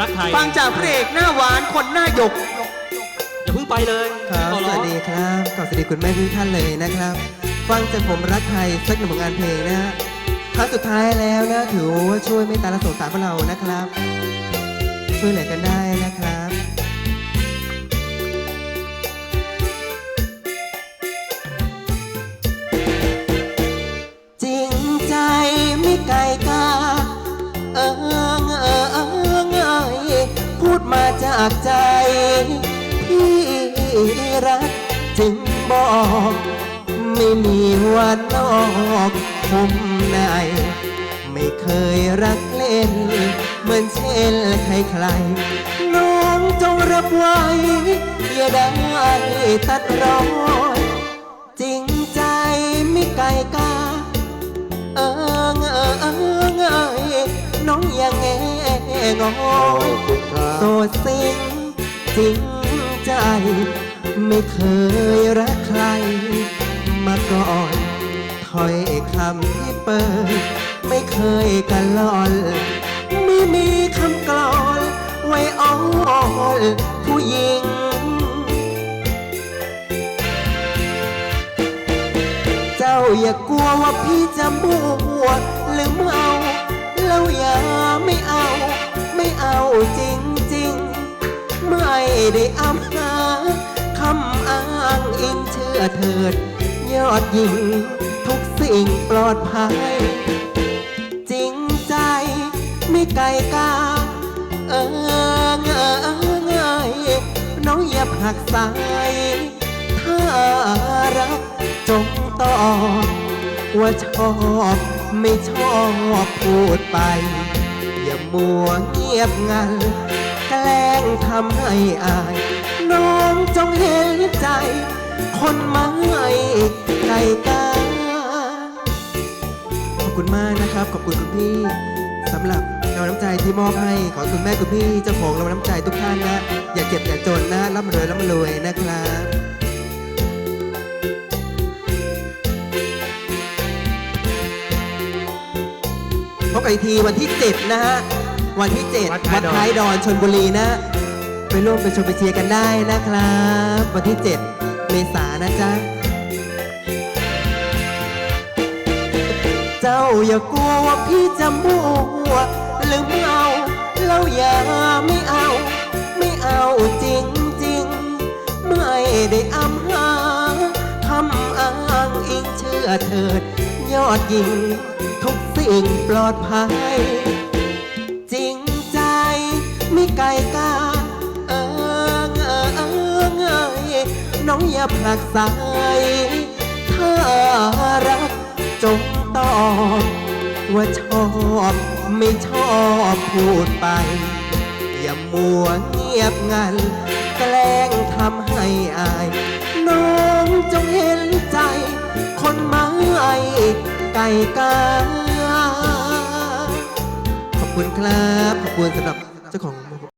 รักไทยฟังจากพระเอกหน้าหวานคนหน้าหยก อย่าเพิ่งไปเลยครับขอสร้อวังสดีครับขอสวัสดีคุณแม่ทุกท่านเลยนะครับ ฟังจากผมรักไทยสักหนึ่งผลงานเพลงนะฮะครั้งสุดท้ายแล้วนะถือว่าช่วยเมตตาและสงสารพวกเรานะครับ ช่วยเหลือกันได้นะครับ มาจากใจที่รักจึงบอก ไม่มีวันนอกคมใน ไม่เคยรักเล่น เหมือนเช่นใครๆน้องจงรับไว้ อย่าได้ตัดรอย งอยโสดสิ่งจริงใจ ไม่เคยรักใคร มาก่อนถ้อยคำที่เปิด ไม่เคยกันลอน ไม่มีคำกลอน ไว้อ้อนผู้หญิงเจ้าอย่ากลัวว่าพี่จะมั่วหรือเมาแล้ว ไม่ได้อำหาคำอ้างอิงเชื่อเถิด ยอดหญิงทุกสิ่งปลอดภัย จริงใจไม่ไกลกาเออเงเงยน้องอย่าผักสายถ้ารักจงตอบว่าชอบไม่ชอบพูดไป อย่ามัวเงียบงัน ล้งทำให้อาย น้องจงเห็นใจ คนไม่ไกลกาขอบคุณมากนะครับ ขอบคุณคุณพี่สำหรับรางวัลน้ำใจที่มอบให้ ขอคุณแม่คุณพี่เจ้าของรางวัลน้ำใจทุกท่านนะ อย่าเจ็บอย่าจนนะร่ำรวยร่ำรวยนะครับพบกันอีกทีวันที่ 7 นะฮะ วันที่ 7 วัวัดดท้ายดอน ท้ายดอนชนบุรีนะ ไปร่วมไปชมไปเชียร์กันได้นะครับ วันที่ 7 เมษายนนะจ๊ะ เจ้าอย่ากลัวว่าพี่จะมั่วหรือไม่เอาแล้วอย่าไม่เอา ไม่เอาจริงจริงๆไม่ได้อำหาคำอ้างอิงเชื่อเถิด ยอดหญิง ทุกสิ่งปลอดภัย น้องอย่าผลักสายถ้ารักจงตอบว่าชอบไม่ชอบพูดไป อย่ามัวเงียบงัน แกล้งทำให้อาย น้องจงเห็นใจ คนไม่ไก่กาขอบคุณครับ ขอบคุณสำหรับเจ้าของ